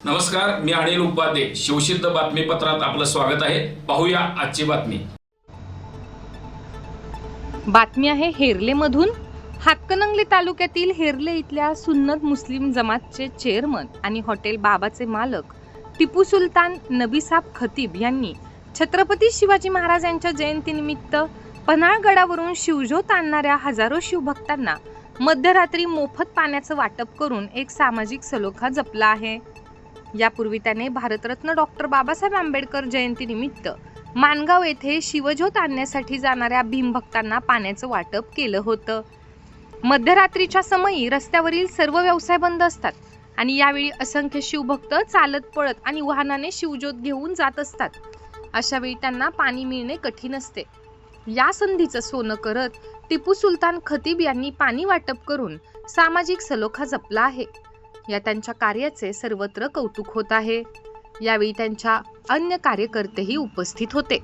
नमस्कार मी अनिल उपाध्ये. शिवसिद्ध बातमीपत्रात आपलं स्वागत आहे. पाहूया आजची बातमी. बातमी आहे हेरलेमधून. हातकणंगले तालुक्यातील हेरले इथल्या सुन्नत मुस्लिम जमातचे चेअरमन आणि हॉटेल बाबाचे मालक टिपू सुलतान नबीसाब खतीब यांनी छत्रपती शिवाजी महाराज यांच्या जयंतीनिमित्त पन्हाळगडावरून शिवज्योत आणणाऱ्या हजारो शिवभक्तांना मध्यरात्री मोफत पाण्याचं वाटप करून एक सामाजिक सलोखा जपला आहे. यापूर्वी त्याने भारतरत्न डॉक्टर बाबासाहेब आंबेडकर जयंतीनिमित्त मानगाव येथे शिवज्योत आणण्यासाठी जाणाऱ्या भीमभक्तांना पाण्याचं वाटप केलं होतं. मध्यरात्रीच्या समयी रस्त्यावरील सर्व व्यवसाय बंद असतात आणि यावेळी असंख्य शिवभक्त चालत पळत आणि वाहनाने शिवज्योत घेऊन जात असतात. अशावेळी त्यांना पाणी मिळणे कठीण असते. या संधीचं सोनं करत टिपू सुलतान खतीब यांनी पाणी वाटप करून सामाजिक सलोखा जपला आहे. या त्यांच्या कार्याचे सर्वत्र कौतुक होत आहे. यावेळी त्यांच्या अन्य कार्यकर्तेही उपस्थित होते.